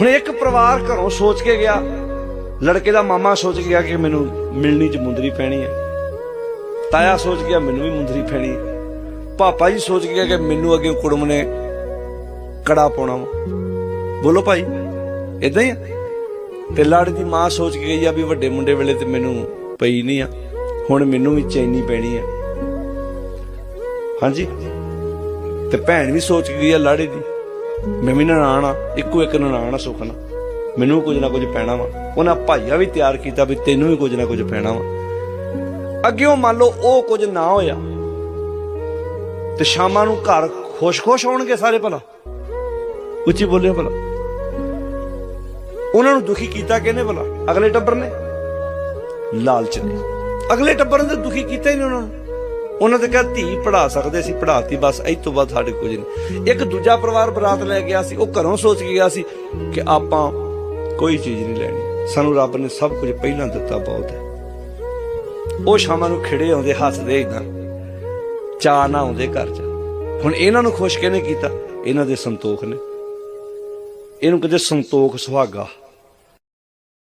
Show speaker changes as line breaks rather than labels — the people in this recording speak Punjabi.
ਹੁਣ ਇੱਕ ਪਰਿਵਾਰ ਘਰੋਂ ਸੋਚ ਕੇ ਗਿਆ। ਲੜਕੇ ਦਾ ਮਾਮਾ ਸੋਚ ਕੇ ਗਿਆ ਕਿ ਮੈਨੂੰ ਮਿਲਣੀ ਚ ਮੁੰਦਰੀ ਪੈਣੀ ਹੈ ਤਾਇਆ ਸੋਚ ਗਿਆ ਮੈਨੂੰ ਵੀ ਮੁੰਦਰੀ ਪੈਣੀ। ਹੈ ਪਾਪਾ ਜੀ ਸੋਚ ਗਿਆ ਕਿ ਮੈਨੂੰ ਅੱਗੇ ਕੁੜਮ ਨੇ ਕੜਾ ਪਾਉਣਾ ਵਾ। ਬੋਲੋ ਭਾਈ ਇਦਾਂ ਹੀ ਆ? ਤੇ ਲਾੜੀ ਦੀ ਮਾਂ ਸੋਚ ਕੇ ਗਈ ਆ ਵੀ ਵੱਡੇ ਮੁੰਡੇ ਵੇਲੇ ਤੇ ਮੈਨੂੰ ਪਈ ਨਹੀਂ ਆ। ਹੁਣ ਮੈਨੂੰ ਵੀ ਚੈਨੀ ਪੈਣੀ ਆ। ਹਾਂਜੀ? ਤੇ ਭੈਣ ਵੀ ਸੋਚ ਗਈ ਆ ਲਾੜੀ ਦੀ। ਮੈਂ ਵੀ ਨਨਾਣ ਆ, ਇੱਕੋ ਇੱਕ ਨਨਾਣ ਆ ਸੁਖਨਾ। ਮੈਨੂੰ ਵੀ ਕੁਝ ਨਾ ਕੁਝ ਪੈਣਾ ਵਾ। ਉਹਨਾਂ ਭਾਈਆ ਵੀ ਤਿਆਰ ਕੀਤਾ ਵੀ ਤੈਨੂੰ ਵੀ ਕੁਝ ਨਾ ਕੁਝ ਪੈਣਾ ਵਾ। ਅੱਗਿਓਂ ਮੰਨ ਲਓ ਉਹ ਕੁਝ ਨਾ ਹੋਇਆ, ਤੇ ਸ਼ਾਮਾਂ ਨੂੰ ਘਰ ਖੁਸ਼-ਖੁਸ਼ ਹੋਣਗੇ ਸਾਰੇ ਭਲਾ। ਉੱਚੀ ਬੋਲਿਓ ਭਲਾ। ਉਹਨਾਂ ਨੂੰ ਦੁਖੀ ਕੀਤਾ ਕਿਹਨੇ ਭਲਾ? ਅਗਲੇ ਟੱਬਰ ਨੇ? ਲਾਲਚ ਨੇ। ਅਗਲੇ ਟੱਬਰ ਨੇ ਦੁਖੀ ਕੀਤਾ ਹੀ ਨਹੀਂ ਉਹਨਾਂ ਨੂੰ। ਉਹਨਾਂ ਦੇ ਕਿਹਾ ਧੀ ਪੜਾ ਸਕਦੇ ਸੀ ਪੜਾਤੀ ਬਸ ਇਹ ਤੋਂ ਬਾਅਦ ਸਾਡੇ ਕੁਝ ਨਹੀਂ। ਇੱਕ ਦੂਜਾ ਪਰਿਵਾਰ ਬਰਾਤ ਲੈ ਗਿਆ ਸੀ, ਉਹ ਘਰੋਂ ਸੋਚ ਕੇ ਗਿਆ ਸੀ ਕਿ ਆਪਾਂ ਕੋਈ ਚੀਜ਼ ਨਹੀਂ ਲੈਣੀ। ਸਾਨੂੰ ਰੱਬ ਨੇ ਸਭ ਕੁਝ ਪਹਿਲਾਂ ਦਿੱਤਾ ਬਹੁਤ। ਹੈ ਉਹ ਸ਼ਾਮਾਂ ਨੂੰ ਖਿੜੇ ਆਉਂਦੇ ਹੱਸਦੇ ਇਦਾਂ ਚਾਹ ਨਾ ਆਉਂਦੇ ਘਰ ਚ। ਹੁਣ ਇਹਨਾਂ ਨੂੰ ਖੁਸ਼ ਕਿਹਨੇ ਕੀਤਾ? ਇਹਨਾਂ ਦੇ ਸੰਤੋਖ ਨੇ। ਇਹਨੂੰ ਕਹਿੰਦੇ ਸੰਤੋਖ ਸੁਹਾਗਾ।